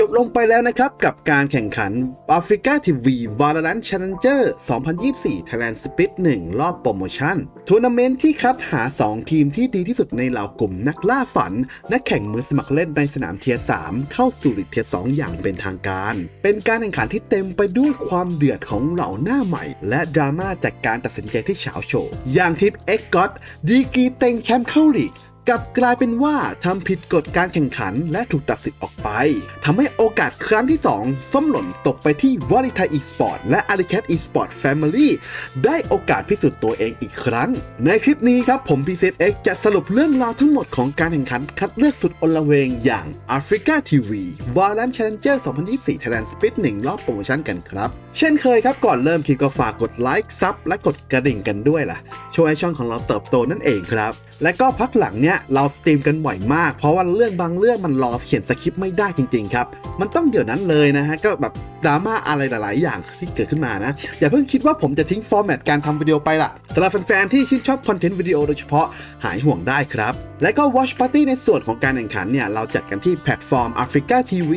จบลงไปแล้วนะครับ กับการแข่งขัน Africa TV Valorant Challenger 2024 Thailand Split 1 รอบโปรโมชั่นทัวร์นาเมนต์ที่คัดหา 2 ทีมที่ดีที่สุดในเหล่ากลุ่มนักล่าฝันนักแข่งมือสมัครเล่นในสนามเทียร์3เข้าสู่ลีกเทียร์2อย่างเป็นทางการ เป็นการแข่งขันที่เต็มไปด้วยความเดือดของเหล่าหน้าใหม่ และดราม่าจากการตัดสินใจที่เฉาโฉอย่างทีม X g o t ดีกีเต็งแชมป์เข้าลีก กลับกลายเป็นว่าทำผิดกฎการแข่งขันและถูกตัดสิทธิ์ออกไปทำให้โอกาสครั้งที่ 2 ส้มหล่นตกไปที่วอริไทยอีสปอร์ตและอาริแคทอีสปอร์ตแฟมิลี่ได้โอกาสพิสูจน์ตัวเองอีกครั้ง ในคลิปนี้ครับผม p c f x จะสรุปเรื่องราวทั้งหมดของการแข่งขันคัดเลือกสุดอลเวงอย่าง Africa TV v a l a n Challenger 2024 Thailand Split 1รอบโปรโมชั่นกันครับ เช่นเคยครับก่อนเริ่มคลิปก็ฝากกดไลค์ซับและกดกระดิ่งกันด้วยล่ะ ช่วยให้ช่องของเราเติบโตนั่นเองครับและก็พักหลังเนี้ยเราสตรีมกันบ่อยมาก เพราะว่าเรื่องบางเรื่องมันรอเขียนสคริปต์ไม่ได้จริงๆครับ มันต้องเดี๋ยวนั้นเลยนะฮะ ก็แบบดราม่าอะไรหลายๆ อย่างที่เกิดขึ้นมานะ อย่าเพิ่งคิดว่าผมจะทิ้งฟอร์แมตการทำวิดีโอไปล่ะสำหรับแฟนๆ ที่ชื่นชอบคอนเทนต์วิดีโอโดยเฉพาะหายห่วงได้ครับ และก็ Watch Party ในส่วนของการแข่งขันเนี่ยเราจัดกันที่แพลตฟอร์ม Africa TV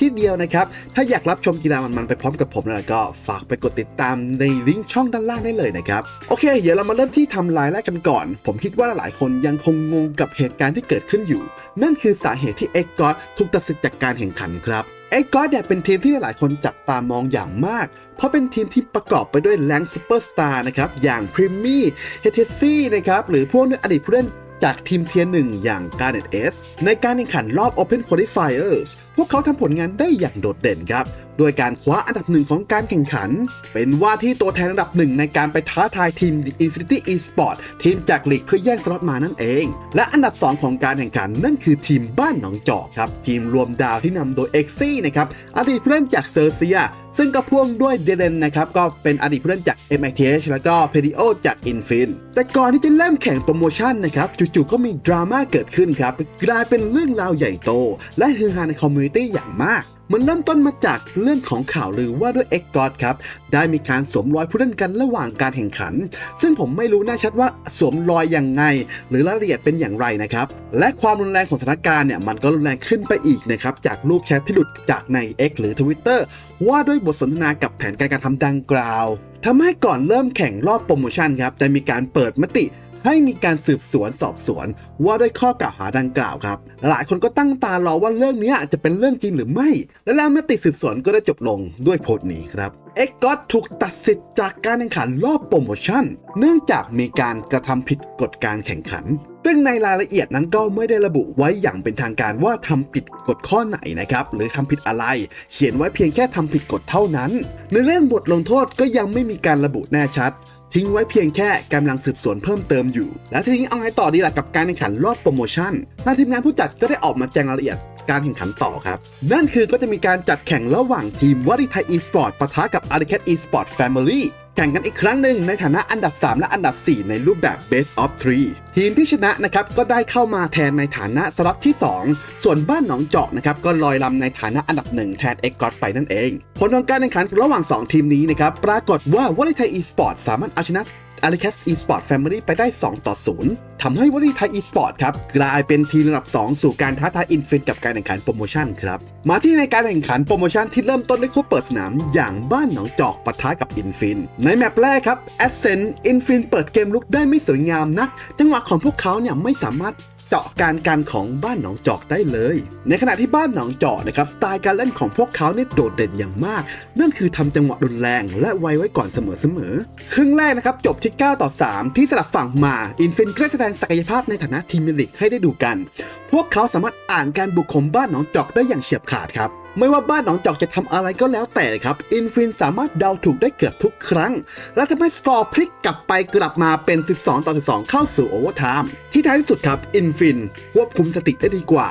ที่เดียวนะครับ ถ้าอยากรับชมกีฬามันๆไปพร้อมกับผมแล้วก็ฝากไปกดติดตามในลิงก์ช่องด้านล่างได้เลยนะครับ โอเค เดี๋ยวเรามาเริ่มที่ทำลายแรกกันก่อน ผมคิดว่าหลายคนยังคงงงกับเหตุการณ์ที่เกิดขึ้นอยู่ นั่นคือสาเหตุที่ x g o d ถูกตัดสิทธิ์จากการแข่งขันครับ x g o d เนี่ยเป็นทีมที่หลายคนจับตามองอย่างมาก เพราะเป็นทีมที่ประกอบไปด้วยแรงซูเปอร์สตาร์นะครับอย่างพรีมี่เฮเทซี่นะครับหรือพวกอดีตผู้เล่นจากทีมเทียร์หนึ่งอย่าง Garnet S ในการแข่งขันรอบ Open Qualifiers พวกเขาทำผลงานได้อย่างโดดเด่นครับโดยการคว้าอันดับหนึ่งของการแข่งขัน เป็นว่าที่ตัวแทนอันดับหนึ่งในการไปท้าทายทีม The Infinity Esport ทีมจากลีกเพื่อแย่งสล็อตมานั่นเอง และอันดับ 2 ของการแข่งขันนั่นคือทีมบ้านหนองจอกครับทีมรวมดาวที่นำโดย e x i นะครับอดีตผู้เล่นจากเซอร์เซีย ซึ่งก็พ่วงด้วยเดเดนนะครับก็เป็นอดีตผู้เล่นจาก MITH แล้วก็ p e d i o จาก Infin แต่ก่อนที่จะเริ่มแข่งโปรโมชั่นนะครับจู่ๆก็มีดราม่าเกิดขึ้นครับกลายเป็นเรื่องราวใหญ่โต และฮือฮาในคอมมูนิตี้อย่างมากมันเริ่มต้นมาจากเรื่องของข่าวลือว่าด้วย x g o d ครับ ได้มีการสวมรอยผู้เล่นกันระหว่างการแข่งขัน ซึ่งผมไม่รู้แน่ชัดว่าสวมรอยอยังไง หรือรายละเอียดเป็นอย่างไรนะครับ และความรุนแรงของสถานการณ์เนี่ยมันก็รุนแรงขึ้นไปอีกนะครับ จากรูปแชทที่หลุดจากใน X หรือ Twitter ว่าด้วยบทสนทนากับแผนการกรทำดังกล่าวทำให้ก่อนเริ่มแข่งรอบโปรโมชั่นครับได้มีการเปิดมติ ให้มีการสืบสวนสอบสวน ว่าด้วยข้อกล่าวหาดังกล่าวครับ หลายคนก็ตั้งตารอว่าเรื่องนี้จะเป็นเรื่องจริงหรือไม่ และแล้วมติสืบสวนก็ได้จบลงด้วยโพสต์นี้ครับเอ็กก็ถูกตัดสิทธิ์จากการแข่งขันรอบโปรโมชั่น เนื่องจากมีการกระทำผิดกฎการแข่งขัน ซึ่งในรายละเอียดนั้นก็ไม่ได้ระบุไว้อย่างเป็นทางการว่าทำผิดกฎข้อไหนนะครับ หรือทำผิดอะไร เขียนไว้เพียงแค่ทำผิดกฎเท่านั้น ในเรื่องบทลงโทษก็ยังไม่มีการระบุแน่ชัด ทิ้งไว้เพียงแค่กำลังสืบสวนเพิ่มเติมอยู่ แล้วทีนี้เอาไงต่อดีล่ะกับการแข่งขันรอบโปรโมชั่นทางทีมงานผู้จัดก็ได้ออกมาแจ้งรายละเอียดการแข่งขันต่อครับ นั่นคือก็จะมีการจัดแข่งระหว่างทีมวอริไทยอีสปอร์ตปะทะกับอาริแคทอีสปอร์ตแฟมิลี่ แข่งกันอีกครั้งหนึ่งในฐานะอันดับ 3 และอันดับ 4 ในรูปแบบ Best of 3 ทีมที่ชนะนะครับก็ได้เข้ามาแทนในฐานะสล็อตที่ 2 ส่วนบ้านหนองเจาะนะครับก็ลอยลำในฐานะอันดับ 1 แทนเอ็กกอไปนั่นเอง ผลของการแข่งขันระหว่าง 2 ทีมนี้นะครับปรากฏว่าวอริไทยอีสปอร์ตสามารถเอาชนะ a l i c a t Esport Family ไปได้ 2 ต่อ 0 ทำให้วอลีไทย Esport ครับกลายเป็นทีมระดับ 2 สู่การท้าทายอินฟินกับการแข่งขันโปรโมชั่นครับ มาที่ในการแข่งขันโปรโมชั่นที่เริ่มต้นด้วยคู่เปิดสนาม อย่างบ้านหนองจอกปะทะกับอินฟิน ในแมปแรกครับ Ascent อินฟินเปิดเกมลุกได้ไม่สวยงามนัก จังหวะของพวกเขาเนี่ยไม่สามารถ เจาะการกันของบ้านหนองจอกได้เลย ในขณะที่บ้านหนองจอกนะครับสไตล์การเล่นของพวกเขาเนี่ยโดดเด่นอย่างมาก นั่นคือทำจังหวะรุนแรงและไวไว้ก่อนเสมอๆครึ่งแรกนะครับจบที่ 9 ต่อ 3 ที่สลับฝั่งมาอินฟินก็แสดงศักยภาพในฐานะทีมลิกให้ได้ดูกัน พวกเขาสามารถอ่านการบุกของบ้านหนองจอกได้อย่างเฉียบขาดครับไม่ว่าบ้านหนองจอกจะทำอะไรก็แล้วแต่ครับ อินฟินสามารถเดาถูกได้เกือบทุกครั้ง และทำให้สกอร์พลิกกลับไปกลับมาเป็น 12 ต่อ 12 เข้าสู่โอเวอร์ไทม์ที่ท้ายสุดครับ อินฟินควบคุมสติได้ดีกว่า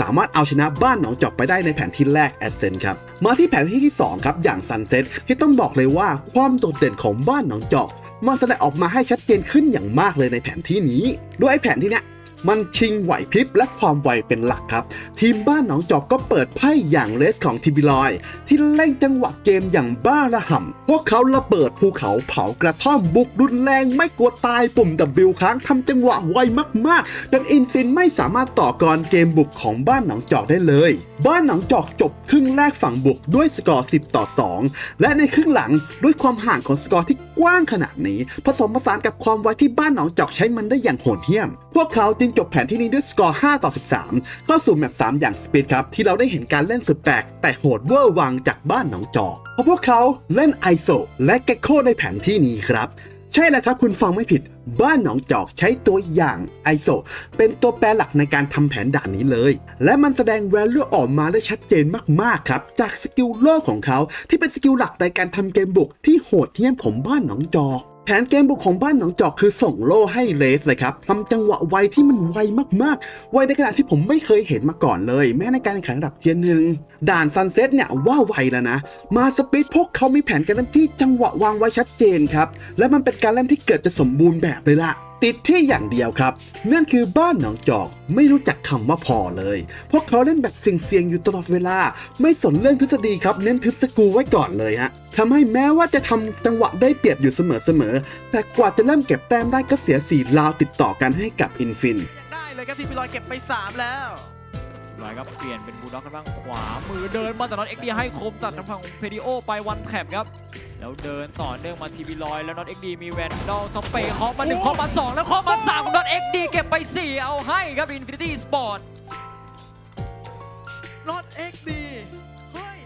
สามารถเอาชนะบ้านหนองจอกไปได้ในแผนที่แรกแอสเซนครับ มาที่แผนที่ที่ 2 ครับ อย่างซันเซ็ตที่ต้องบอกเลยว่าความโดดเด่นของบ้านหนองจอกมันแสดงออกมาให้ชัดเจนขึ้นอย่างมากเลยในแผนที่นี้ ด้วยแผนที่เนี้ย มันชิงไหวพริบและความไวเป็นหลักครับ ทีมบ้านหนองจอกก็เปิดไพ่อย่างเลสของทีบิลอย ที่เล่นจังหวะเกมอย่างบ้าระห่ำพวกเขาระเบิดภูเขาเผากระท่อมบุกรุนแรงไม่กลัวตายปุ่ม W ค้างทำจังหวะไวมากๆจนอินฟินไม่สามารถต่อกรเกมบุกของบ้านหนองจอกได้เลย บ้านหนองจอกจบครึ่งแรกฝั่งบุกด้วยสกอร์ 10 ต่อ 2 และในครึ่งหลังด้วยความห่างของสกอร์ที่กว้างขนาดนี้ ผสมผสานกับความไวที่บ้านหนองจอกใช้มันได้อย่างโหดเหี้ยม พวกเขาจึงจบแผนที่นี้ด้วยสกอร์ 5 ต่อ 13 เข้าสู่แมป3 อย่างสปีดครับ ที่เราได้เห็นการเล่นสุดแปลก แต่โหดเวอร์วังจากบ้านหนองจอกเพราะพวกเขาเล่นไอโซและเกโคในแผนที่นี้ครับ ใช่แล้วครับคุณฟังไม่ผิด บ้านหนองจอกใช้ตัวอย่าง ISO เป็นตัวแปรหลักในการทำแผนด่านนี้เลย และมันแสดง value ออกมาได้ชัดเจนมากๆครับ จากสกิลโลกของเขาที่เป็นสกิลหลักในการทำเกมบุกที่โหดเหี้ยมของบ้านหนองจอกแผนเกมบุกของบ้านหนองจอกคือส่งโล่ให้เลสเลยครับทำจังหวะไวที่มันไวมากๆ ไวในขณะที่ผมไม่เคยเห็นมาก่อนเลย แม้ในการแข่งขันระดับเทียนหนึ่ง ด่านซันเซ็ตเนี่ยว่าไวแล้วนะ มาสปีดพวกเขามีแผนการเล่นที่จังหวะวางไว้ชัดเจนครับ และมันเป็นการเล่นที่เกิดจะสมบูรณ์แบบเลยล่ะติดที่อย่างเดียวครับ นั่นคือบ้านหนองจอกไม่รู้จักคำว่าพอเลยพวกเขาเล่นแบบเสี่ยงๆอยู่ตลอดเวลา ไม่สนเรื่องทฤษฎีครับเน้นทึบสกูไว้ก่อนเลยฮะทำให้แม้ว่าจะทำจังหวะได้เปรียบอยู่เสมอๆแต่กว่าจะเริ่มเก็บแต้มได้ก็เสียสี่ลาวติดต่อกันให้กับอินฟินยังได้เลยครับทีมพิลอยเก็บไป 3 แล้ว ลอยครับเปลี่ยนเป็นบูลด็อกกันบ้างขวามือเดินมาแต่น็อตเอ็กดีให้คมตัดทางฝั่งเพดิโอไปวันแคปครับแล้วเดินต่อเนื่องมาทีวีลอยแล้วน็อตเอ็กดีมีแวนดอลสเปย์เคาะมาหนึ่งเคาะมาสองแล้วเคาะมาสามน็อตเอ็กดีเก็บไปสี่เอาให้ครับอินฟินิตี้สปอร์ต not XD เฮ้ย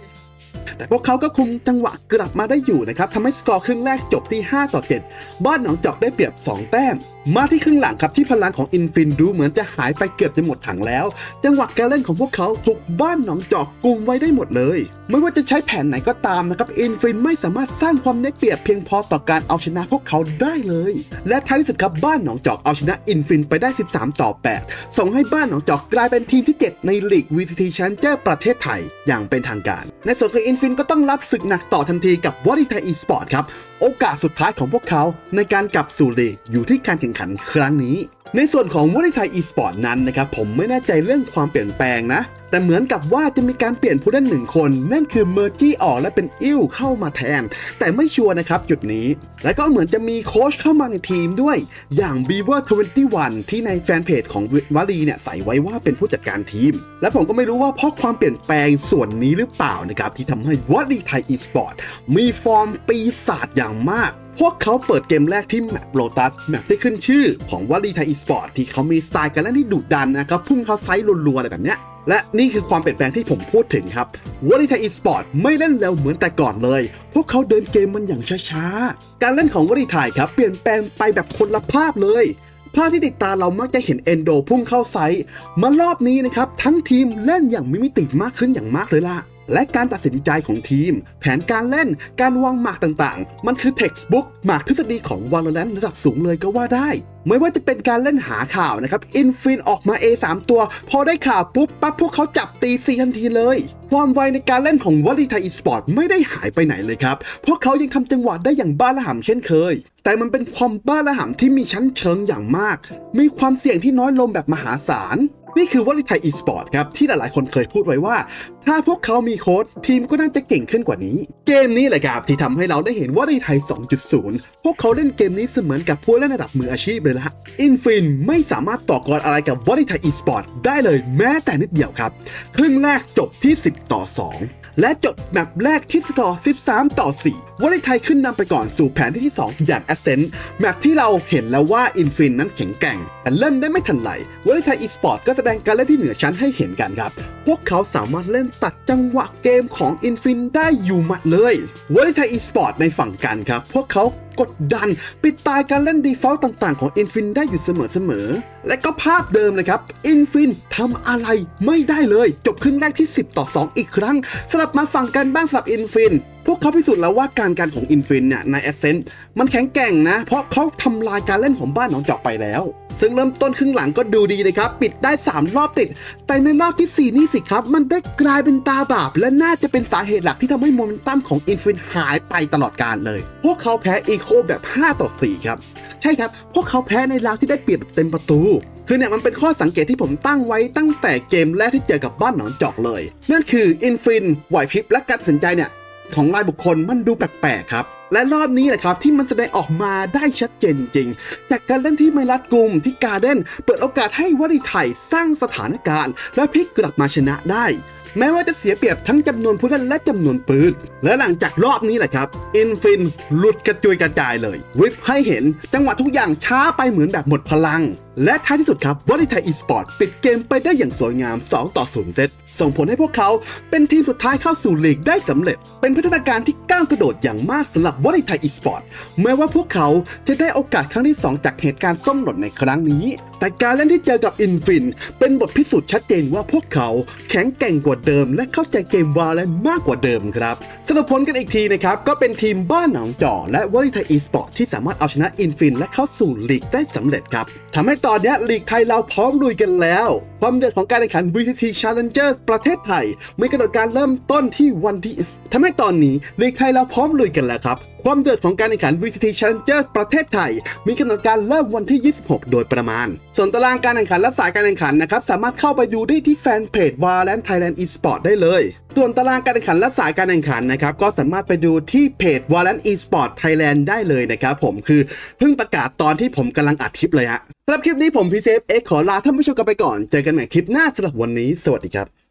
แต่พวกเขาก็คุมจังหวะกลับมาได้อยู่นะครับทำให้สกอร์ครึ่งแรกจบี5ต่อ 7 บ้านหนองจอกได้เปรียบ 2 แต้ม มาที่ครึ่งหลังครับที่พลังของอินฟินดูเหมือนจะหายไปเกือบจะหมดถังแล้ว จังหวะการเล่นของพวกเขาถูกบ้านหนองจอกกุมไว้ได้หมดเลย ไม่ว่าจะใช้แผนไหนก็ตามนะครับอินฟินไม่สามารถสร้างความได้เปรียบเพียงพอต่อการเอาชนะพวกเขาได้เลย และท้ายที่สุดครับบ้านหนองจอกเอาชนะอินฟินไปได้ 13 ต่อ 8 ส่งให้บ้านหนองจอกกลายเป็นทีมที่ 7 ในลีก VCT Challenger ประเทศไทยอย่างเป็นทางการ ในส่วนของอินฟินก็ต้องรับศึกหนักต่อทันทีกับวอริไทอีสปอร์ตครับ โอกาสสุดท้ายของพวกเขาในการกลับสู่ลีกอยู่ที่การแข่งขันครั้งนี้ ในส่วนของวอริไทยอีสปอร์ตนั้นนะครับผมไม่แน่ใจเรื่องความเปลี่ยนแปลงนะ แต่เหมือนกับว่าจะมีการเปลี่ยนผู้เล่นหนึ่งคน นั่นคือเมอร์จี้ออกและเป็นอิ้วเข้ามาแทน แต่ไม่ชัวร์นะครับจุดนี้ และก็เหมือนจะมีโค้ชเข้ามาในทีมด้วย อย่าง b e a v e r 21 ที่ในแฟนเพจของวลีเนี่ยใส่ไว้ว่าเป็นผู้จัดการทีม และผมก็ไม่รู้ว่าเพราะความเปลี่ยนแปลงส่วนนี้หรือเปล่านะครับที่ทำให้วลีไทยอีสปอร์ตมีฟอร์มปีศาจอย่างมากพวกเขาเปิดเกมแรกที่แมปโ o ตัสแมปที่ขึ้นชื่อของวลีไทยอีสปอร์ตที่เขามีสไตล์การเล่นที่ดุดันนะครับพุ่งเข้าไซส์รัวๆอะไรแบบเนี้ย และนี่คือความเปลี่ยนแปลงที่ผมพูดถึงครับวอลิไทยอีสปอร์ตไม่เล่นเร็วเหมือนแต่ก่อนเลย พวกเขาเดินเกมมันอย่างช้าๆ การเล่นของวอลิไทยครับเปลี่ยนแปลงไปแบบคนละภาพเลย ภาพที่ติดตาเรามักจะเห็นเอนโดพุ่งเข้าไซส์มารอบนี้นะครับทั้งทีมเล่นอย่างมีมิติมากขึ้นอย่างมากเลยล่ะ และการตัดสินใจของทีม แผนการเล่นการวางหมากต่างๆ มันคือ textbook หมากทฤษฎีของ Valorant ระดับสูงเลยก็ว่าได้ ไม่ว่าจะเป็นการเล่นหาข่าวนะครับ อินฟินออกมา A 3ตัว พอได้ข่าวปุ๊บปั๊บพวกเขาจับตีซีทันทีเลย ความไวในการเล่นของวอลลีไทยอีสปอร์ตไม่ได้หายไปไหนเลยครับพวกเขายังทำจังหวะได้อย่างบ้าระห่ำเช่นเคย แต่มันเป็นความบ้าระห่ำที่มีชั้นเชิงอย่างมาก มีความเสี่ยงที่น้อยลงแบบมหาศาล นี่คือวลีไทยอีสปอร์ตครับ ที่หลายๆ คนเคยพูดไว้ว่า ถ้าพวกเขามีโค้ดทีมก็น่าจะเก่งขึ้นกว่านี้ เกมนี้แหละครับ ที่ทำให้เราได้เห็นวลีไทย 2.0 พวกเขาเล่นเกมนี้เสมือนกับผู้เล่นระดับมืออาชีพเลยละอินฟินไม่สามารถต่อกรอะไรกับวลลีไทยอีสปอร์ตได้เลยแม้แต่นิดเดียวครับครึ่งแรกจบที่ 10 ต่อ 2 และจบแมปแรกที่สกอร์ 13 ต่อ 4วอลลีไทยขึ้นนำไปก่อนสู่แผนที่ที่ 2 อย่าง Ascent แมปที่เราเห็นแล้วว่าอินฟินนั้นแข็งแกร่ง แต่เล่นได้ไม่ทันไหลวอลลีไทยอีสปอร์ตก็แสดงการเล่นที่เหนือชั้นให้เห็นกันครับ พวกเขาสามารถเล่นตัดจังหวะเกมของอินฟินได้อยู่หมัดเลยวอลลีไทยอีสปอร์ตในฝั่งกันครับ พวกเขา กดดัน ปิดตายการเล่นดีฟอลต์ต่างๆ ของอินฟินได้อยู่เสมอๆ และก็ภาพเดิมเลยครับอินฟินทำอะไรไม่ได้เลย จบครึ่งแรกที่ 10 ต่อ 2 อีกครั้งสลับมาฝั่งกันบ้างสลับอินฟิน พวกเขาพิสูจน์แล้วว่าการการของอินฟินเนี่ยในแอสเซนต์มันแข็งแกร่งนะ เพราะเขาทำลายการเล่นของบ้านหนองจอกไปแล้ว ซึ่งเริ่มต้นครึ่งหลังก็ดูดีเลยครับ ปิดได้ 3 รอบติด แต่ในรอบที่ 4 นี่สิครับ มันได้กลายเป็นตาบาป และน่าจะเป็นสาเหตุหลักที่ทำให้โมเมนตัมของอินฟินหายไปตลอดกาลเลย พวกเขาแพ้อีโคแบบ 5 ต่อ 4 ครับ ใช่ครับ พวกเขาแพ้ในราวที่ได้เปรียบแบบเต็มประตูคือเนี่ยมันเป็นข้อสังเกตที่ผมตั้งไว้ตั้งแต่เกมแรกที่เจอกับบ้านหนองจอกเลย นั่นคืออินฟินไหวพริบและการตัดสินใจเนี่ย ของรายบุคคลมันดูแปลกๆครับและรอบนี้แหละครับที่มันแสดงออกมาได้ชัดเจนจริง ๆ จากการเล่นที่ไม่รัดกุมที่การเด้นเปิดโอกาสให้วริไทยสร้างสถานการณ์ และพลิกกลับมาชนะได้ แม้ว่าจะเสียเปรียบทั้งจำนวนผู้เล่นและจำนวนปืน และหลังจากรอบนี้แหละครับ อินฟินหลุดกระจุยกระจายเลย วิปให้เห็นจังหวะทุกอย่างช้าไปเหมือนแบบหมดพลัง และท้ายที่สุดครับวอลเลย์ไทยอีสปอร์ตปิดเกมไปได้อย่างสวยงาม 2 ต่อ 0 เซต ส่งผลให้พวกเขาเป็นทีมสุดท้ายเข้าสู่ลีกได้สำเร็จ เป็นพัฒนาการที่ก้าวกระโดดอย่างมากสำหรับวอลเลย์ไทยอีสปอร์ตแม้ว่าพวกเขาจะได้โอกาสครั้งที่ 2 จากเหตุการณ์ส้มหล่นในครั้งนี้ แต่การเล่นที่เจอกับอินฟิน เป็นบทพิสูจน์ชัดเจนว่าพวกเขาแข็งแกร่งกว่าเดิม และเข้าใจเกมวาและมากกว่าเดิมครับสรุปผลกันอีกทีนะครับก็เป็นทีมบ้านหนองจอและวอลเลย์ไทยอีสปอร์ตที่สามารถเอาชนะอินฟิน และเข้าสู่ลีกได้สำเร็จครับทำให้ตอนนี้ลีกไทยเราพร้อมลุยกันแล้ว ความเดือดของการแข่งขัน VTT Challenger ประเทศไทยมีกำหนดการเริ่มต้นที่วันที่ทำให้ตอนนี้ลีกไทยเราพร้อมลุยกันแล้วครับ ความเดือดของการแข่งขัน VCT Challenger ประเทศไทย มีกำหนดการเริ่มวันที่ 26 โดยประมาณ ส่วนตารางการแข่งขันและสายการแข่งขันนะครับ สามารถเข้าไปดูได้ที่แฟนเพจ Valorant Thailand Esport ได้เลย ส่วนตารางการแข่งขันและสายการแข่งขันนะครับ ก็สามารถไปดูที่เพจ Valorant Esport Thailand ได้เลยนะครับผมคือเพิ่งประกาศตอนที่ผมกำลังอัดคลิปเลยฮะสำหรับคลิปนี้ผมพีเซฟเอ็กขอลาท่านผู้ชมกันไปก่อนเจอกันใหม่คลิปหน้าสำหรับวันนี้ สวัสดีครับ